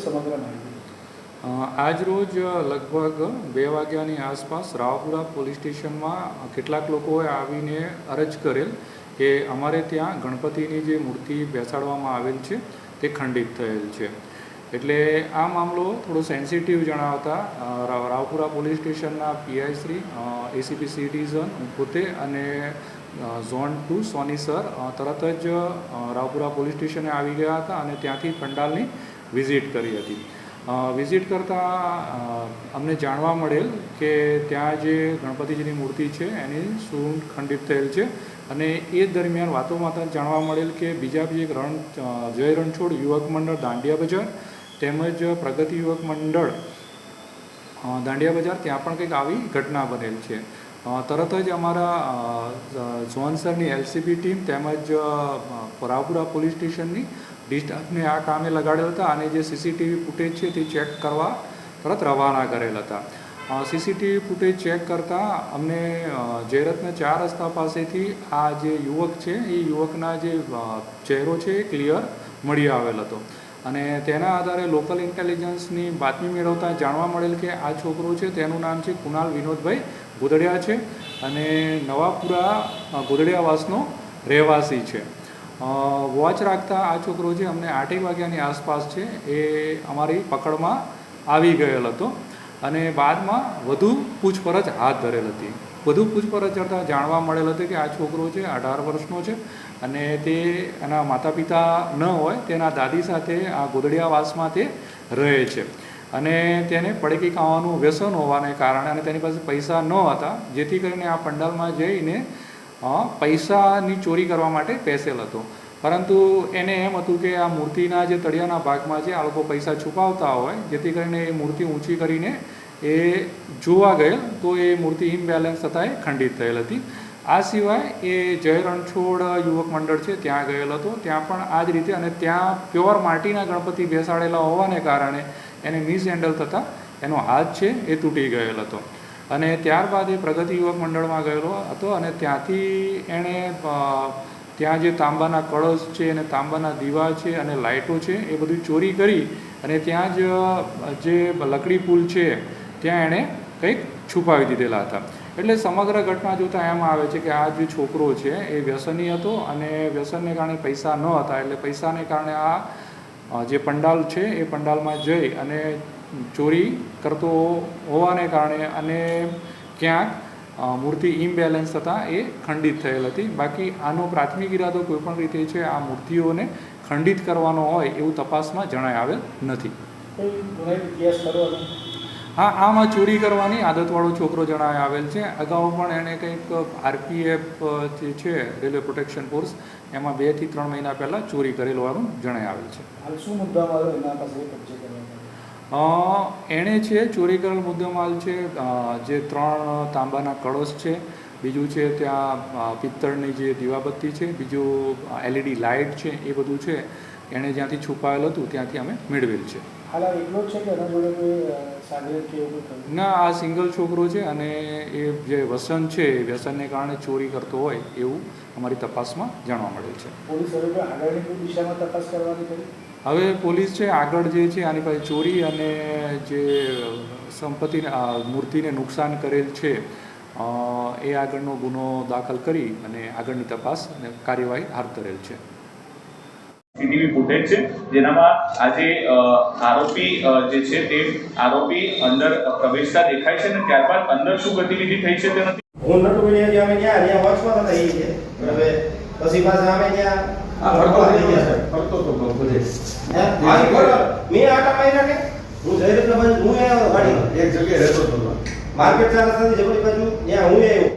સમગ્ર માહિતી આજરોજ આજ રોજ લગભગ બે વાગ્યાની આસપાસ રાવપુરા પોલીસ સ્ટેશનમાં કેટલાક લોકોએ આવીને અરજ કરેલ કે અમારે ત્યાં ગણપતિની જે મૂર્તિ બેસાડવામાં આવેલ છે તે ખંડિત થયેલ છે. એટલે આ મામલો થોડો સેન્સિટિવ જણાવતા રાવપુરા પોલીસ સ્ટેશનના પીઆઈ શ્રી એસીપી સિટીઝન પોતે અને ઝોન ટુ સોની સર તરત જ રાવપુરા પોલીસ સ્ટેશને આવી ગયા હતા અને ત્યાંથી પંડાલની વિઝિટ કરી હતી. વિઝિટ કરતાં અમને જાણવા મળેલ કે ત્યાં જે ગણપતિજીની મૂર્તિ છે એની સૂંઢ ખંડિત થયેલ છે અને એ દરમિયાન વાતોમાં જાણવા મળેલ કે બીજા બી એક રણ જય રણછોડ યુવક મંડળ દાંડિયા બજાર તેમજ પ્રગતિ યુવક મંડળ દાંડિયા બજાર ત્યાં પણ કંઈક આવી ઘટના બનેલ છે. તરત જ અમારા અ, સરની એલસીબી ટીમ તેમજ રાવપુરા પોલીસ સ્ટેશનની ડિસ્ટાફને આ કામે લગાડેલ હતા અને જે સીસીટીવી ફૂટેજ છે તે ચેક કરવા તરત રવાના કરેલ હતા. સીસીટીવી ફૂટેજ ચેક કરતાં અમને જયરતના ચાર રસ્તા પાસેથી આ જે યુવક છે, એ યુવકના જે ચહેરો છે એ ક્લિયર મળી આવેલ હતો. અને તેના આધારે લોકલ ઇન્ટેલિજન્સની બાતમી મેળવતા જાણવા મળેલ કે આ છોકરો છે તેનું નામ છે કુણાલ વિનોદભાઈ ગોદડિયા છે અને નવાપુરા ગોદડિયાવાસનો રહેવાસી છે. વોચ રાખતા આ છોકરો જે અમને આઠેક વાગ્યાની આસપાસ છે, એ અમારી પકડમાં આવી ગયેલ હતો અને બાદમાં વધુ પૂછપરછ હાથ ધરેલ હતી. વધુ પૂછપરછ કરતાં જાણવા મળેલ હતું કે આ છોકરો છે, અઢાર વર્ષનો છે અને તે એના માતા પિતા ન હોય, તેના દાદી સાથે આ ગોદડિયાવાસમાં તે રહે છે. અને તેને પડકી ખાવાનું વ્યસન હોવાને કારણે અને તેની પાસે પૈસા ન હતા, જેથી કરીને આ પંડાલમાં જઈને પૈસાની ચોરી કરવા માટે પેસેલ હતો. પરંતુ એને એમ હતું કે આ મૂર્તિના જે તળિયાના ભાગમાં છે, આ લોકો પૈસા છુપાવતા હોય, જેથી કરીને એ મૂર્તિ ઊંચી કરીને એ જોવા ગયેલ, તો એ મૂર્તિ ઇમ્બેલેન્સ થતાં એ ખંડિત થયેલ હતી. આ સિવાય એ જય રણછોડ યુવક મંડળ છે, ત્યાં ગયેલ હતો. ત્યાં પણ આ જ રીતે અને ત્યાં પ્યોર માટીના ગણપતિ બેસાડેલા હોવાને કારણે એને મિસ હેન્ડલ થતાં એનો હાથ છે, એ તૂટી ગયેલ હતો. અને ત્યારબાદ એ પ્રગતિ યુવક મંડળમાં ગયેલો હતો અને ત્યાંથી એણે ત્યાં જે તાંબાના કળશ છે અને તાંબાના દીવા છે અને લાઇટો છે એ બધું ચોરી કરી અને ત્યાં જ જે લકડી પુલ છે ત્યાં એણે કંઈક છુપાવી દીધેલા હતા. એટલે સમગ્ર ઘટના જોતાં એમ આવે છે કે આ જે છોકરો છે એ વ્યસની હતો અને વ્યસનને કારણે પૈસા ન હતા. એટલે પૈસાને કારણે આ જે પંડાલ છે એ પંડાલમાં જઈ અને ચોરી કરતો હોવાને કારણે અને ક્યાંક મૂર્તિ ઇમ્બેલેન્સ થતાં એ ખંડિત થયેલ હતી. બાકી આનો પ્રાથમિક ઇરાદો કોઈપણ રીતે છે આ મૂર્તિઓને ખંડિત કરવાનો હોય એવું તપાસમાં જણાય આવેલ નથી. હા આમાં ચોરી કરવાની આદતવાળો છોકરો જણાય આવેલ છે. અગાઉ પણ એણે કંઈક આરપીએફ જે છે રેલવે પ્રોટેક્શન ફોર્સ એમાં બેથી ત્રણ મહિના પહેલાં ચોરી કરેલ હોવાનું જણાય આવેલ છે. હાલ શું મુદ્દામાં એના પાસે એણે છે ચોરી કરેલ મુદ્દામાલ છે જે ત્રણ તાંબાના કળશ છે બીજું છે ત્યાં પિત્તળની જે દીવાબત્તી છે બીજું એલઈડી લાઇટ છે એ બધું છે એણે જ્યાંથી છુપાયેલ હતું ત્યાંથી અમે મેળવેલ છે. ના આ સિંગલ છોકરો છે અને એ જે વ્યસન છે એ વ્યસનને કારણે ચોરી કરતો હોય એવું અમારી તપાસમાં જાણવા મળેલ છે. પોલીસ દિશામાં તપાસ કરવાની કરી? હવે પોલીસ છે આગળ જે છે આની પાસે ચોરી અને જે સંપત્તિને મૂર્તિને નુકસાન કરેલ છે એ આગળનો ગુનો દાખલ કરી અને આગળની તપાસ અને કાર્યવાહી હાથ ધરેલ છે. સીસીટીવી ફૂટેજ છે જેનામાં આજે આરોપી જે છે તે આરોપી અંદર પ્રવેશતા દેખાય છે અને ત્યારબાદ અંદર શું ગતિવિધિ થઈ છે તે નથી. હું નટુભાઈ ને અમે ત્યાં અહીંયા વોચમાં હતા એ છે. હવે પછી પાછા અમે ત્યાં આ ફરતો થઈ ગયા. ફરતો તો બધે હે? મેં આટા માર્યા કે? હું જઈ રહ્યો હું વાડી એક જગ્યાએ રહેતો હતો. માર્કેટ ચાલે છે જમણી બાજુ. ત્યાં હું આવ્યો